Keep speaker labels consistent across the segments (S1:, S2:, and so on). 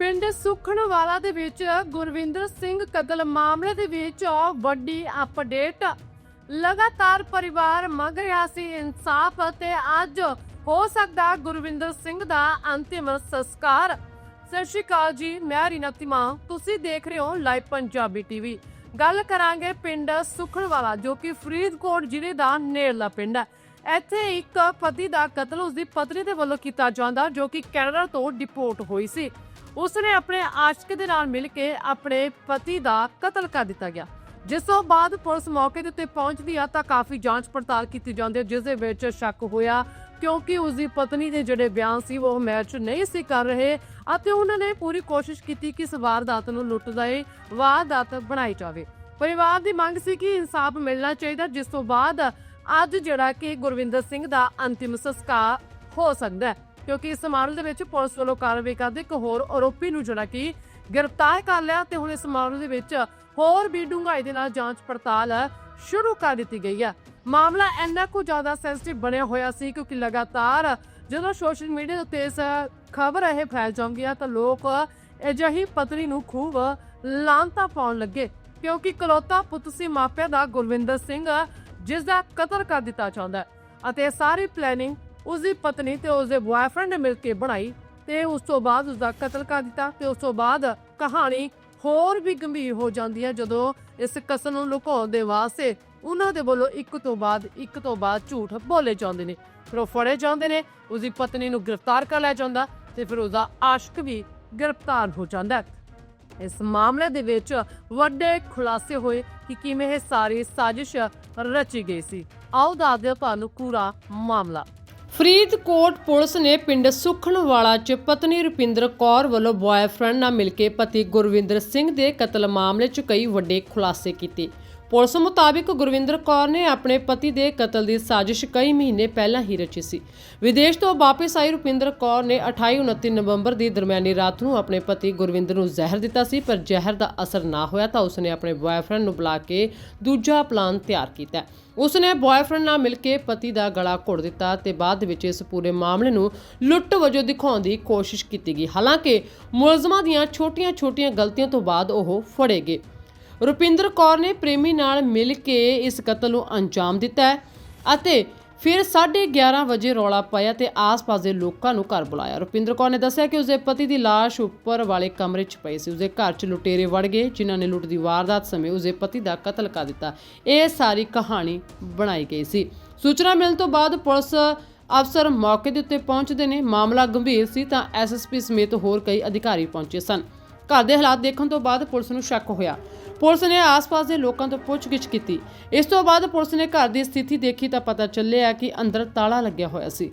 S1: ਪਿੰਡ ਸੁਖਣਵਾਲਾ ਦੇ ਵਿੱਚ ਗੁਰਵਿੰਦਰ ਸਿੰਘ ਕਤਲ ਮਾਮਲੇ ਦੇ ਵਿੱਚ ਵੱਡੀ ਅਪਡੇਟ। ਲਗਾਤਾਰ ਪਰਿਵਾਰ ਮੰਗ ਰਿਹਾ ਸੀ ਇਨਸਾਫ ਅਤੇ ਅੱਜ ਹੋ ਸਕਦਾ ਗੁਰਵਿੰਦਰ ਸਿੰਘ ਦਾ ਅੰਤਿਮ ਸੰਸਕਾਰ। ਸਤਿ ਸ਼੍ਰੀ ਅਕਾਲ ਜੀ, ਮੈਂ ਰੀਨਾ ਤਿਮਾ ਤੁਸੀਂ ਦੇਖ ਰਹੇ ਹੋ ਲਾਈਵ ਪੰਜਾਬੀ ਟੀਵੀ। ਗੱਲ ਕਰਾਂਗੇ ਪਿੰਡ ਸੁਖਣਵਾਲਾ ਜੋ ਕਿ ਫਰੀਦਕੋਟ ਜ਼ਿਲ੍ਹੇ ਦਾ ਨੇੜਲਾ ਪਿੰਡ ਹੈ। ਇੱਥੇ ਇੱਕ ਪਤੀ ਦਾ ਕਤਲ ਉਸਦੀ ਪਤਨੀ ਦੇ ਵੱਲੋਂ ਕੀਤਾ ਜਾਂਦਾ, ਜੋ ਕਿ ਕੈਨੇਡਾ ਤੋਂ ਡਿਪੋਰਟ ਹੋਈ ਸੀ। ਉਸਨੇ ਆਪਣੇ ਆਸ਼ਕ ਦੇ ਨਾਲ ਮਿਲ ਕੇ ਆਪਣੇ ਪਤੀ ਦਾ ਕਤਲ ਕਰ ਦਿੱਤਾ ਗਿਆ। ਜਿਸ ਤੋਂ ਬਾਅਦ ਪੁਲਿਸ ਮੌਕੇ ਦੇ ਉੱਤੇ ਪਹੁੰਚਦੀ ਆ ਤਾਂ ਕਾਫੀ ਜਾਂਚ ਪੜਤਾਲ ਕੀਤੀ ਜਾਂਦੀ ਹੈ, ਜਿਸ ਦੇ ਵਿੱਚ ਸ਼ੱਕ ਹੋਇਆ ਕਿਉਂਕਿ ਉਸਦੀ ਪਤਨੀ ਦੇ ਜਿਹੜੇ ਬਿਆਨ ਸੀ, ਉਹ ਮੈਚ ਨਹੀਂ ਸੀ ਕਰ ਰਹੇ ਅਤੇ ਉਹਨਾਂ ਨੇ ਪੂਰੀ ਕੋਸ਼ਿਸ਼ ਕੀਤੀ ਕਿ ਇਸ ਵਾਰਦਾਤ ਨੂੰ ਲੁੱਟ ਦੇ ਵਾਰਦਾਤ ਬਣਾਈ ਜਾਵੇ। ਪਰਿਵਾਰ ਦੀ ਮੰਗ ਸੀ ਕਿ ਇਨਸਾਫ ਮਿਲਣਾ ਚਾਹੀਦਾ, ਜਿਸ ਤੋਂ ਬਾਅਦ ਅੱਜ ਜਿਹੜਾ ਕਿ ਗੁਰਵਿੰਦਰ ਸਿੰਘ ਦਾ ਅੰਤਿਮ ਸੰਸਕਾਰ ਹੋ ਸਕਦਾ ਹੈ, ਕਿਉਂਕਿ ਇਸ ਮਾਮਲੇ ਦੇ ਵਿੱਚ ਪੁਲਿਸ ਵੱਲੋਂ ਕਾਰਵਾਈ ਕਰਦੇ ਇੱਕ ਹੋਰ ਆਰੋਪੀ ਨੂੰ ਜਿਹੜਾ ਕਿ ਗ੍ਰਿਫਤਾਰ ਕਰ ਲਿਆ ਤੇ ਹੁਣ ਇਸ ਮਾਮਲੇ ਦੇ ਵਿੱਚ ਹੋਰ ਵੀ ਡੂੰਘਾਈ ਦੇ ਨਾਲ ਜਾਂਚ ਪੜਤਾਲ ਸ਼ੁਰੂ ਕਰ ਦਿੱਤੀ ਗਈ ਹੈ। ਮਾਮਲਾ ਇੰਨਾ ਕੁ ਜ਼ਿਆਦਾ ਸੈਂਸਿਟਿਵ ਬਣਿਆ ਹੋਇਆ ਸੀ ਕਿਉਂਕਿ ਲਗਾਤਾਰ ਜਦੋਂ ਸੋਸ਼ਲ ਮੀਡੀਆ ਉੱਤੇ ਇਸ ਖਬਰ ਇਹ ਫੈਲ ਜਾਂਦੀ ਹੈ ਤਾਂ ਲੋਕ ਅਜਿਹੀ ਪਤਨੀ ਨੂੰ ਖੂਬ ਲਾਂਤਾ ਪਾਉਣ ਲੱਗੇ, ਕਿਉਂਕਿ ਕਲੋਤਾ ਪੁੱਤ ਸੀ, ਮਾਪਿਆਂ ਦਾ ਗੁਰਵਿੰਦਰ ਸਿੰਘ ਜਿਸ ਦਾ ਕਤਲ ਕਰ ਦਿੱਤਾ ਚਾਹੁੰਦਾ ਹੈ। ਅਤੇ ਸਾਰੀ ਪਲੈਨਿੰਗ ਉਸਦੀ ਪਤਨੀ ਤੇ ਉਸਦੇ ਬੁਆਏਫ੍ਰੈਂਡ ਨੇ ਮਿਲ ਕੇ ਬਣਾਈ ਤੇ ਉਸ ਤੋਂ ਬਾਅਦ ਉਸਦਾ ਕਤਲ ਕਰ ਦਿੱਤਾ ਤੇ ਉਸ ਤੋਂ ਬਾਅਦ ਕਹਾਣੀ ਹੋਰ ਵੀ ਗੰਭੀਰ ਹੋ ਜਾਂਦੀ ਹੈ ਜਦੋਂ ਇਸ ਕਸਮ ਨੂੰ ਲੁਕਾਉਣ ਦੇ ਵਾਸਤੇ ਉਹਨਾਂ ਦੇ ਵੱਲੋਂ ਇੱਕ ਤੋਂ ਬਾਅਦ ਇੱਕ ਤੋਂ ਬਾਅਦ ਝੂਠ ਬੋਲੇ ਜਾਂਦੇ ਨੇ। ਫਿਰ ਉਹ ਫੜੇ ਜਾਂਦੇ ਨੇ, ਉਸਦੀ ਪਤਨੀ ਨੂੰ ਗ੍ਰਿਫਤਾਰ ਕਰ ਲਿਆ ਜਾਂਦਾ ਤੇ ਫਿਰ ਉਸਦਾ ਆਸ਼ਕ ਵੀ ਗ੍ਰਿਫਤਾਰ ਹੋ ਜਾਂਦਾ ਇਸ ਮਾਮਲੇ ਦੇ ਵਿੱਚ ਵੱਡੇ ਖੁਲਾਸੇ ਹੋਏ ਕਿ ਕਿਵੇਂ ਇਹ ਸਾਰੀ ਸਾਜ਼ਿਸ਼ ਰਚੀ ਗਈ ਸੀ। ਆਓ ਦੱਸਦੇ ਤੁਹਾਨੂੰ ਪੂਰਾ ਮਾਮਲਾ। ਫਰੀਦਕੋਟ ਪੁਲਿਸ ਨੇ ਪਿੰਡ ਸੁਖਣਵਾਲਾ 'ਚ ਪਤਨੀ ਰੁਪਿੰਦਰ ਕੌਰ ਵੱਲੋਂ ਬॉयਫ੍ਰੈਂਡ ਨਾਲ ਮਿਲ ਕੇ ਪਤੀ ਗੁਰਵਿੰਦਰ ਸਿੰਘ ਦੇ ਕਤਲ ਮਾਮਲੇ 'ਚ ਕਈ ਵੱਡੇ ਖੁਲਾਸੇ ਕੀਤੇ। ਪੁਲਿਸ ਮੁਤਾਬਿਕ ਗੁਰਵਿੰਦਰ ਕੌਰ ਨੇ ਆਪਣੇ ਪਤੀ ਦੇ ਕਤਲ ਦੀ ਸਾਜ਼ਿਸ਼ ਕਈ ਮਹੀਨੇ ਪਹਿਲਾਂ ਹੀ ਰਚੀ ਸੀ। ਵਿਦੇਸ਼ ਤੋਂ ਵਾਪਸ ਆਈ ਰੁਪਿੰਦਰ ਕੌਰ ਨੇ 28-29 ਨਵੰਬਰ ਦੀ ਦਰਮਿਆਨੀ ਰਾਤ ਨੂੰ ਆਪਣੇ ਪਤੀ ਗੁਰਵਿੰਦਰ ਨੂੰ ਜ਼ਹਿਰ ਦਿੱਤਾ ਸੀ, ਪਰ ਜ਼ਹਿਰ ਦਾ ਅਸਰ ਨਾ ਹੋਇਆ ਤਾਂ ਉਸਨੇ ਆਪਣੇ ਬॉयਫ੍ਰੈਂਡ ਨੂੰ ਬੁਲਾ ਕੇ ਦੂਜਾ ਪਲਾਨ ਤਿਆਰ ਕੀਤਾ। ਉਸਨੇ ਬॉयਫ੍ਰੈਂਡ ਨਾਲ ਮਿਲ ਕੇ ਪਤੀ ਦਾ ਗਲਾ ਘੋੜ ਦਿੱਤਾ ਤੇ ਬਾਅਦ ਵਿੱਚ ਇਸ ਪੂਰੇ ਮਾਮਲੇ ਨੂੰ ਲੁੱਟ ਵਜੋਂ ਦਿਖਾਉਣ ਦੀ ਕੋਸ਼ਿਸ਼ ਕੀਤੀ ਗਈ। ਹਾਲਾਂਕਿ ਮੁਲਜ਼ਮਾਂ ਦੀਆਂ ਛੋਟੀਆਂ-ਛੋਟੀਆਂ ਗਲਤੀਆਂ ਤੋਂ ਬਾਅਦ ਉਹ ਫੜੇ ਗਏ। ਰੁਪਿੰਦਰ ਕੌਰ ਨੇ ਪ੍ਰੇਮੀ ਨਾਲ ਮਿਲ ਕੇ ਇਸ ਕਤਲ ਨੂੰ ਅੰਜਾਮ ਦਿੱਤਾ ਹੈ ਅਤੇ ਫਿਰ 11:30 ਵਜੇ ਰੌਲਾ ਪਾਇਆ ਤੇ ਆਸ-ਪਾਸ ਦੇ ਲੋਕਾਂ ਨੂੰ ਘਰ ਬੁਲਾਇਆ। ਰੁਪਿੰਦਰ ਕੌਰ ਨੇ ਦੱਸਿਆ ਕਿ ਉਸਦੇ ਪਤੀ ਦੀ ਲਾਸ਼ ਉੱਪਰ ਵਾਲੇ ਕਮਰੇ 'ਚ ਪਈ ਸੀ। ਉਸਦੇ ਘਰ 'ਚ ਲੁਟੇਰੇ ਵੜ ਗਏ, ਜਿਨ੍ਹਾਂ ਨੇ ਲੁੱਟ ਦੀ ਵਾਰਦਾਤ ਸਮੇਂ ਉਸਦੇ ਪਤੀ ਦਾ ਕਤਲ ਕਰ ਦਿੱਤਾ। ਇਹ ਸਾਰੀ ਕਹਾਣੀ ਬਣਾਈ ਗਈ ਸੀ। ਸੂਚਨਾ ਮਿਲਣ ਤੋਂ ਬਾਅਦ ਪੁਲਿਸ ਅਫਸਰ ਮੌਕੇ ਦੇ ਉੱਤੇ ਪਹੁੰਚਦੇ ਨੇ। ਮਾਮਲਾ ਗੰਭੀਰ ਸੀ ਤਾਂ ਐਸਐਸਪੀ ਸਮੇਤ ਹੋਰ ਕਈ ਅਧਿਕਾਰੀ ਪਹੁੰਚੇ ਸਨ। ਘਰ ਦੇ ਹਾਲਾਤ ਦੇਖਣ ਤੋਂ ਬਾਅਦ ਪੁਲਿਸ ਨੂੰ ਸ਼ੱਕ ਹੋਇਆ। ਪੁਲਿਸ ਨੇ ਆਸ-ਪਾਸ ਦੇ ਲੋਕਾਂ ਤੋਂ ਪੁੱਛਗਿੱਛ ਕੀਤੀ। ਇਸ ਤੋਂ ਬਾਅਦ ਪੁਲਿਸ ਨੇ ਘਰ ਦੀ ਸਥਿਤੀ ਦੇਖੀ ਤਾਂ ਪਤਾ ਚੱਲਿਆ ਕਿ ਅੰਦਰ ਤਾਲਾ ਲੱਗਿਆ ਹੋਇਆ ਸੀ।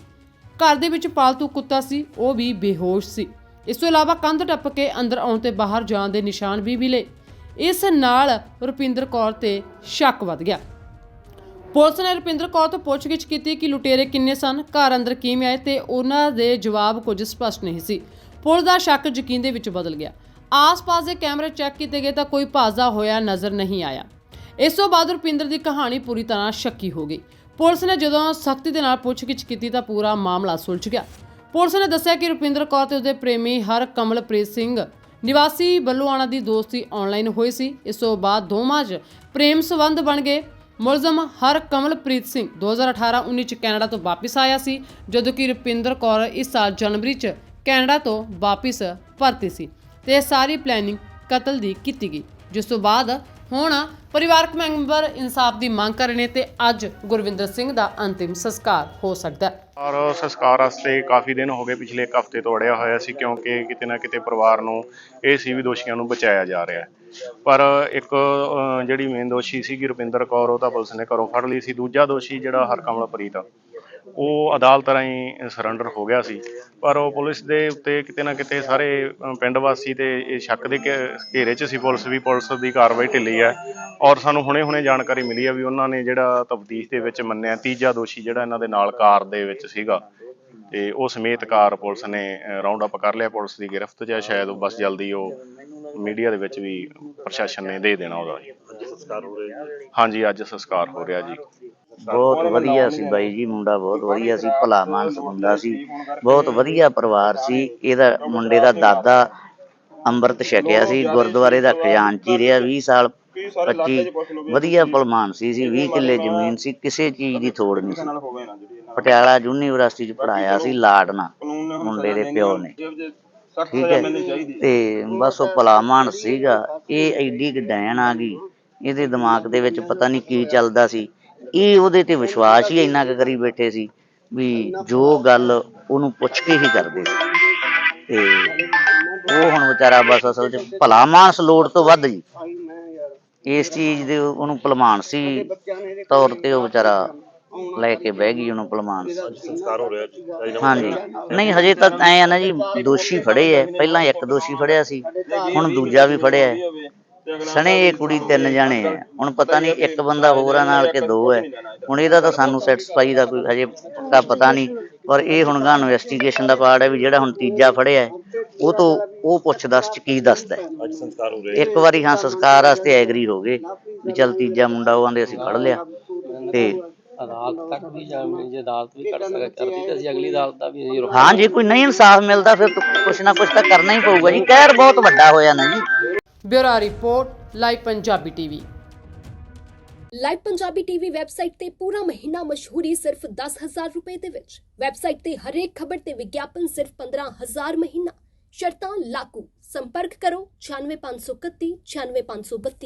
S1: ਘਰ ਦੇ ਵਿੱਚ ਪਾਲਤੂ ਕੁੱਤਾ ਸੀ, ਉਹ ਵੀ ਬੇਹੋਸ਼ ਸੀ। ਇਸ ਤੋਂ ਇਲਾਵਾ ਕੰਧ ਟੱਪ ਕੇ ਅੰਦਰ ਆਉਣ ਤੇ ਬਾਹਰ ਜਾਣ ਦੇ ਨਿਸ਼ਾਨ ਵੀ ਮਿਲੇ। ਇਸ ਨਾਲ ਰੁਪਿੰਦਰ ਕੌਰ ਤੇ ਸ਼ੱਕ ਵੱਧ ਗਿਆ। ਪੁਲਿਸ ਨੇ ਰੁਪਿੰਦਰ ਕੌਰ ਤੋਂ ਪੁੱਛਗਿੱਛ ਕੀਤੀ ਕਿ ਲੁਟੇਰੇ ਕਿੰਨੇ ਸਨ, ਘਰ ਅੰਦਰ ਕਿਵੇਂ ਆਏ ਤੇ ਉਹਨਾਂ ਦੇ ਜਵਾਬ ਕੁਝ ਸਪਸ਼ਟ ਨਹੀਂ ਸੀ। ਪੁਲਿਸ ਦਾ ਸ਼ੱਕ ਯਕੀਨ ਦੇ ਵਿੱਚ ਬਦਲ ਗਿਆ। ਆਸ-ਪਾਸ ਦੇ ਕੈਮਰੇ ਚੈੱਕ ਕੀਤੇ ਗਏ ਤਾਂ ਕੋਈ ਭਾਜ਼ਾ ਹੋਇਆ ਨਜ਼ਰ ਨਹੀਂ ਆਇਆ। ਇਸ ਤੋਂ ਬਾਅਦ ਰੁਪਿੰਦਰ ਦੀ ਕਹਾਣੀ ਪੂਰੀ ਤਰ੍ਹਾਂ ਸ਼ੱਕੀ ਹੋ ਗਈ। ਪੁਲਿਸ ਨੇ ਜਦੋਂ ਸਖਤੀ ਦੇ ਨਾਲ ਪੁੱਛਗਿੱਛ ਕੀਤੀ ਤਾਂ ਪੂਰਾ ਮਾਮਲਾ ਸੁਲਝ ਗਿਆ। ਪੁਲਿਸ ਨੇ ਦੱਸਿਆ ਕਿ ਰੁਪਿੰਦਰ ਕੌਰ ਤੇ ਉਸਦੇ ਪ੍ਰੇਮੀ ਹਰ ਕਮਲਪ੍ਰੀਤ ਸਿੰਘ ਨਿਵਾਸੀ ਬੱਲੂਆਣਾ ਦੀ ਦੋਸਤੀ ਆਨਲਾਈਨ ਹੋਈ ਸੀ। ਇਸ ਤੋਂ ਬਾਅਦ ਦੋਵਾਂ 'ਚ ਪ੍ਰੇਮ ਸੰਬੰਧ ਬਣ ਗਏ। ਮੁਲਜ਼ਮ ਹਰ ਕਮਲਪ੍ਰੀਤ ਸਿੰਘ 2018-19 ਚ ਕੈਨੇਡਾ ਤੋਂ ਵਾਪਸ ਆਇਆ ਸੀ, ਜਦੋਂ ਕਿ ਰੁਪਿੰਦਰ ਕੌਰ ਇਸ ਸਾਲ ਜਨਵਰੀ ਚ ਕੈਨੇਡਾ ਤੋਂ ਵਾਪਸ ਪਰਤੀ ਸੀ। ਤੇ ਇਹ ਸਾਰੀ ਪਲੈਨਿੰਗ ਕਤਲ ਦੀ ਕੀਤੀ ਗਈ, ਜਿਸ ਤੋਂ ਬਾਅਦ ਹੁਣ ਪਰਿਵਾਰਕ ਮੈਂਬਰ ਇਨਸਾਫ ਦੀ ਮੰਗ ਕਰ ਰਹੇ ਨੇ ਤੇ ਅੱਜ ਗੁਰਵਿੰਦਰ ਸਿੰਘ ਦਾ ਅੰਤਿਮ ਸੰਸਕਾਰ ਹੋ ਸਕਦਾ ਹੈ।
S2: ਔਰ ਸੰਸਕਾਰ ਵਾਸਤੇ ਕਾਫੀ ਦਿਨ ਹੋ ਗਏ ਪਿਛਲੇ ਇੱਕ ਹਫ਼ਤੇ ਤੋਂ ਅੜਿਆ ਹੋਇਆ ਸੀ, ਕਿਉਂਕਿ ਕਿਤੇ ਨਾ ਕਿਤੇ ਪਰਿਵਾਰ ਨੂੰ, ਇਹ ਸੀ ਵੀ ਦੋਸ਼ੀਆਂ ਨੂੰ ਬਚਾਇਆ ਜਾ ਰਿਹਾ ਹੈ। ਪਰ ਇੱਕ ਜਿਹੜੀ ਮੇਨ ਦੋਸ਼ੀ ਸੀਗੀ ਰੁਪਿੰਦਰ ਕੌਰ, ਉਹ ਤਾਂ ਪੁਲਿਸ ਨੇ ਘਰੋਂ ਫੜ ਲਈ ਸੀ। ਦੂਜਾ ਦੋਸ਼ੀ ਜਿਹੜਾ ਹਰਕਮਲਪ੍ਰੀਤ ਉਹ ਅਦਾਲਤ ਰਾਹੀਂ ਸਰੈਂਡਰ ਹੋ ਗਿਆ ਸੀ। ਪਰ ਉਹ ਪੁਲਿਸ ਦੇ ਉੱਤੇ ਕਿਤੇ ਨਾ ਕਿਤੇ ਸਾਰੇ ਪਿੰਡ ਵਾਸੀ ਤੇ ਇਹ ਸ਼ੱਕ ਦੇ ਘੇ- ਘੇਰੇ 'ਚ ਸੀ ਪੁਲਿਸ ਵੀ, ਪੁਲਿਸ ਦੀ ਕਾਰਵਾਈ ਢਿੱਲੀ ਹੈ। ਔਰ ਸਾਨੂੰ ਹੁਣੇ-ਹੁਣੇ ਜਾਣਕਾਰੀ ਮਿਲੀ ਹੈ ਵੀ ਉਹਨਾਂ ਨੇ ਜਿਹੜਾ ਤਫਤੀਸ਼ ਦੇ ਵਿੱਚ ਮੰਨਿਆ, ਤੀਜਾ ਦੋਸ਼ੀ ਜਿਹੜਾ ਇਹਨਾਂ ਦੇ ਨਾਲ ਕਾਰ ਦੇ ਵਿੱਚ ਸੀਗਾ। ਤੇ ਉਹ ਸਮੇਤ ਕਾਰ ਪੁਲਿਸ ਨੇ ਰਾਉਂਡ ਅਪ ਕਰ ਲਿਆ। ਪੁਲਿਸ ਦੀ ਗ੍ਰਿਫ਼ਤ 'ਚ ਹੈ, ਸ਼ਾਇਦ ਉਹ ਬਸ ਜਲਦੀ ਉਹ ਮੀਡੀਆ ਦੇ ਵਿੱਚ ਵੀ ਪ੍ਰਸ਼ਾਸਨ ਨੇ ਦੇ ਦੇਣਾ ਉਹਦਾ। ਹਾਂਜੀ, ਅੱਜ ਸੰਸਕਾਰ ਹੋ ਰਿਹਾ ਜੀ।
S3: ਬਹੁਤ ਵਧੀਆ ਸੀ ਬਾਈ ਜੀ ਮੁੰਡਾ ਬਹੁਤ ਵਧੀਆ ਸੀ ਭਲਾ ਮਾਨਸ ਮੁੰਡਾ ਸੀ। ਬਹੁਤ ਵਧੀਆ ਪਰਿਵਾਰ ਸੀ ਇਹਦਾ ਮੁੰਡੇ ਦਾ ਦਾਦਾ ਅੰਮ੍ਰਿਤ ਛਕਿਆ ਸੀ ਗੁਰਦੁਆਰੇ ਦਾ ਖਜ਼ਾਨਚੀ ਰਿਹਾ 20 ਸਾਲ 25 ਵਧੀਆ ਭਲਮਾਨ ਸੀ ਸੀ 20 ਕਿੱਲੇ ਜ਼ਮੀਨ ਸੀ ਕਿਸੇ ਚੀਜ਼ ਦੀ ਥੋੜ ਨਹੀਂ ਸੀ। ਪਟਿਆਲਾ ਯੂਨੀਵਰਸਿਟੀ ਚ ਪੜਾਇਆ ਸੀ ਲਾਡਨਾ ਮੁੰਡੇ ਦੇ ਪਿਓ ਨੇ। ਠੀਕ ਹੈ ਤੇ ਬਸ ਉਹ ਭਲਾਮਾਨ ਸੀਗਾ। ਇਹ ਐਡੀ ਕੁ ਡੈਣ ਆ ਗਈ। ਇਹਦੇ ਦਿਮਾਗ ਦੇ ਵਿੱਚ ਪਤਾ ਨਹੀਂ ਕੀ ਚੱਲਦਾ ਸੀ। ਇਹ ਉਹਦੇ ਤੇ ਵਿਸ਼ਵਾਸ ਹੀ ਇੰਨਾ ਕੁ ਕਰੀ ਬੈਠੇ ਸੀ ਵੀ ਜੋ ਗੱਲ ਉਹਨੂੰ ਪੁੱਛ ਕੇ ਹੀ ਕਰਦੇ ਸੀ। ਤੇ ਉਹ ਹੁਣ ਵਿਚਾਰਾ ਬਸ ਅਸਲ 'ਚ ਭਲਾ ਮਾਨਸ ਲੋੜ ਤੋਂ ਵੱਧ ਜੀ। ਇਸ ਚੀਜ਼ ਦੇ ਉਹਨੂੰ ਭਲਮਾਨ ਸੀ ਤੌਰ ਤੇ ਉਹ ਵਿਚਾਰਾ ਲੈ ਕੇ ਬਹਿ ਗਈ ਉਹਨੂੰ ਭਲਮਾਨ
S4: ਸੰਸਕਾਰ ਹੋ ਰਿਹਾ
S3: ਹਾਂਜੀ। ਨਹੀਂ ਹਜੇ ਤਾਂ ਐ ਆ ਨਾ ਜੀ ਦੋਸ਼ੀ ਫੜੇ ਐ। ਪਹਿਲਾਂ ਇੱਕ ਦੋਸ਼ੀ ਫੜਿਆ ਸੀ ਹੁਣ ਦੂਜਾ ਵੀ ਫੜਿਆ ਸਣੇ ਇਹ ਕੁੜੀ ਤਿੰਨ ਜਾਣੇ ਆ। ਹੁਣ ਪਤਾ ਨਹੀਂ ਇੱਕ ਬੰਦਾ ਹੋਰ ਆ ਨਾਲ ਕਿ ਦੋ ਹੈ ਹੁਣ ਇਹਦਾ ਤਾਂ ਸਾਨੂੰ ਸੈਟੀਸਫਾਈ ਦਾ ਕੋਈ ਹਜੇ ਪੱਕਾ ਪਤਾ ਨਹੀਂ। ਪਰ ਇਹ ਹੁਣ ਗਾ ਇਨਵੈਸਟੀਗੇਸ਼ਨ ਦਾ ਪਾਰਟ ਹੈ ਵੀ ਜਿਹੜਾ ਹੁਣ ਤੀਜਾ ਫੜਿਆ ਹੈ, ਉਹ ਤੋਂ ਉਹ ਪੁੱਛ ਦੱਸ ਚ ਕੀ ਦੱਸਦਾ ਹੈ। ਇੱਕ ਵਾਰੀ ਹਾਂ ਸੰਸਕਾਰ ਵਾਸਤੇ ਐਗਰੀ ਹੋ ਗਏ ਵੀ ਚੱਲ ਤੀਜਾ ਮੁੰਡਾ ਉਹ ਆਂਦੇ ਅਸੀਂ ਫੜ ਲਿਆ। ਤੇ
S5: ਅਦਾਲਤ ਤੱਕ ਵੀ ਜਾਵੇ ਜੇ ਅਦਾਲਤ ਵੀ ਕਰ ਸਕਦਾ ਕਰਦੀ ਤਾਂ ਅਸੀਂ ਅਗਲੀ ਅਦਾਲਤ ਦਾ ਵੀ ਅਸੀਂ
S3: ਹਾਂ ਜੇ ਕੋਈ ਨਹੀਂ ਇਨਸਾਫ ਮਿਲਦਾ ਫਿਰ ਕੁਛ ਨਾ ਕੁਛ ਤਾਂ ਕਰਨਾ ਹੀ ਪਊਗਾ ਜੀ। ਕਹਿਰ ਬਹੁਤ ਵੱਡਾ ਹੋਇਆ ਨਾ ਜੀ।
S1: Bureau report, live Punjabi TV.
S6: Live Punjabi TV website ਤੇ ਪੂਰਾ ਮਹੀਨਾ ਮਸ਼ਹੂਰੀ ਸਿਰਫ 10000 ਰੁਪਏ ਦੇ ਵਿੱਚ। ਵੈਬਸਾਈਟ ਤੇ ਹਰੇਕ ਖਬਰ ਤੇ ਵਿਗਿਆਪਨ ਸਿਰਫ 15000 ਮਹੀਨਾ। ਸ਼ਰਤਾਂ ਲਾਗੂ। ਸੰਪਰਕ ਕਰੋ 96531 96532